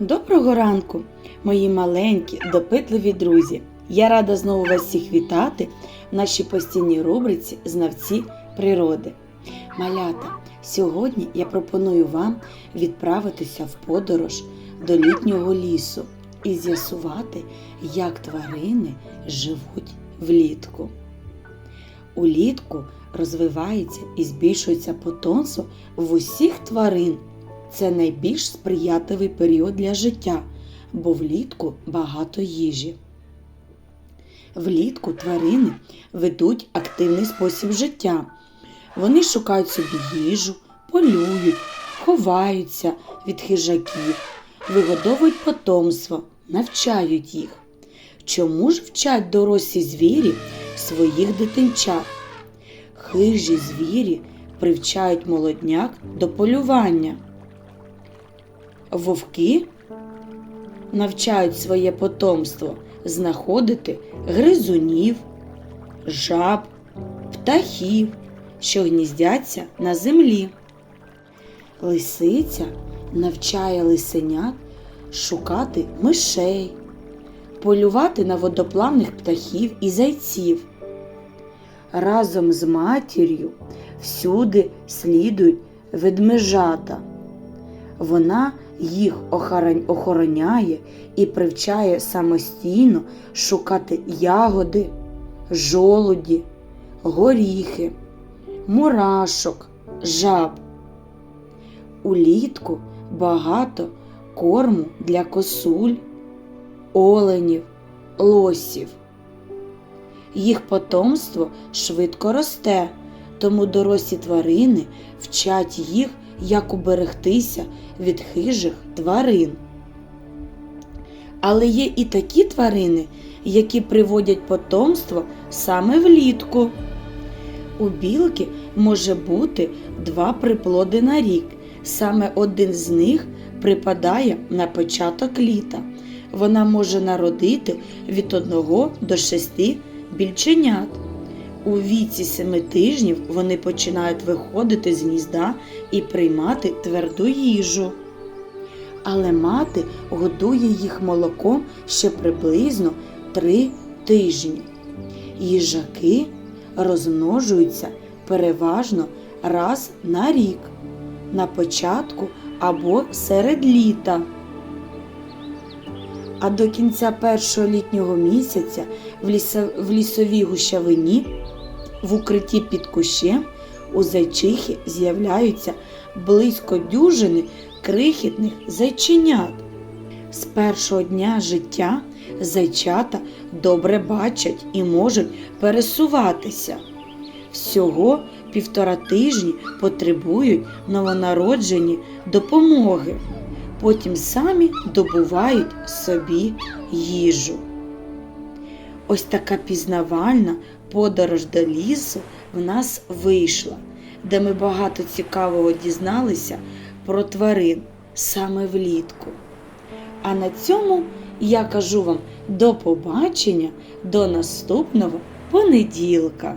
Доброго ранку, мої маленькі, допитливі друзі. Я рада знову вас всіх вітати в нашій постійній рубриці Знавці природи. Малята, сьогодні я пропоную вам відправитися в подорож до літнього лісу і з'ясувати, як тварини живуть влітку. Улітку розвивається і збільшується потомство в усіх тварин. Це найбільш сприятливий період для життя, бо влітку багато їжі. Влітку тварини ведуть активний спосіб життя. Вони шукають собі їжу, полюють, ховаються від хижаків, вигодовують потомство, навчають їх. Чому ж вчать дорослі звірі своїх дитинчат? Хижі звірі привчають молодняк до полювання. Вовки навчають своє потомство знаходити гризунів, жаб, птахів, що гніздяться на землі. Лисиця навчає лисенят шукати мишей, полювати на водоплавних птахів і зайців. Разом з матір'ю всюди слідують ведмежата. Вона їх охороняє і привчає самостійно шукати ягоди, жолуді, горіхи, мурашок, жаб. Улітку багато корму для косуль, оленів, лосів. Їх потомство швидко росте, тому дорослі тварини вчать їх, як уберегтися від хижих тварин. Але є і такі тварини, які приводять потомство саме влітку. У білки може бути два приплоди на рік. Саме один з них припадає на початок літа. Вона може народити від 1 до 6 більченят. У віці 7 тижнів вони починають виходити з гнізда і приймати тверду їжу. Але мати годує їх молоком ще приблизно 3 тижні. Їжаки розмножуються переважно раз на рік, на початку або серед літа. А до кінця першого літнього місяця в лісовій гущавині, в укритті під кущем, у зайчихи з'являються близько дюжини крихітних зайченят. З першого дня життя зайчата добре бачать і можуть пересуватися. Всього півтора тижні потребують новонароджені допомоги. Потім самі добувають собі їжу. Ось така пізнавальна подорож до лісу в нас вийшла, де ми багато цікавого дізналися про тварин саме влітку. А на цьому я кажу вам до побачення, до наступного понеділка.